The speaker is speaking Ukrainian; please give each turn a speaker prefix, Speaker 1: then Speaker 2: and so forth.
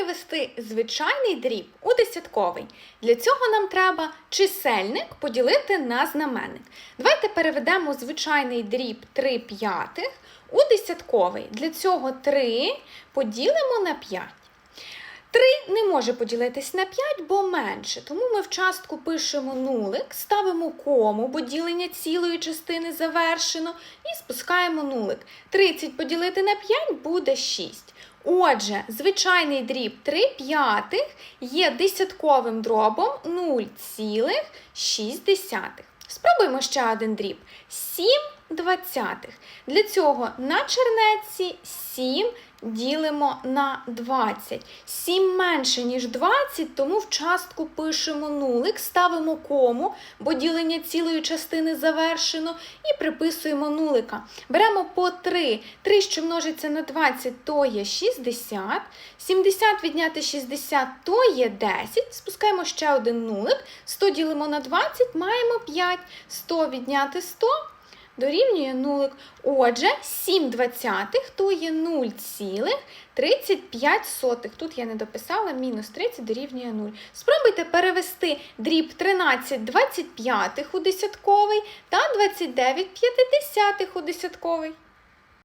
Speaker 1: перевести звичайний дріб у десятковий. Для цього нам треба чисельник поділити на знаменник. Давайте переведемо звичайний дріб 3 п'ятих у десятковий. Для цього 3 поділимо на 5. 3 не може поділитись на 5, бо менше. Тому ми в частку пишемо нулик, ставимо кому, бо ділення цілої частини завершено, і спускаємо нулик. 30 поділити на 5 буде 6. Отже, звичайний дріб 3 п'ятих є десятковим дробом 0,6. Спробуємо ще один дріб. 7 двадцятих. Для цього на чернеці 7 ділимо на 20. 7 менше, ніж 20, тому в частку пишемо нулик, ставимо кому, бо ділення цілої частини завершено, і приписуємо нулика. Беремо по 3. 3, що множиться на 20, то є 60. 70 відняти 60, то є 10. Спускаємо ще один нулик. 100 ділимо на 20, маємо 5. 100 відняти 100 дорівнює нулик. Отже, 7 двадцятих то є 0,35. Тут я не дописала, мінус 30 дорівнює 0. Спробуйте перевести дріб 13 25 у десятковий та 29 п'ятидесятих у десятковий.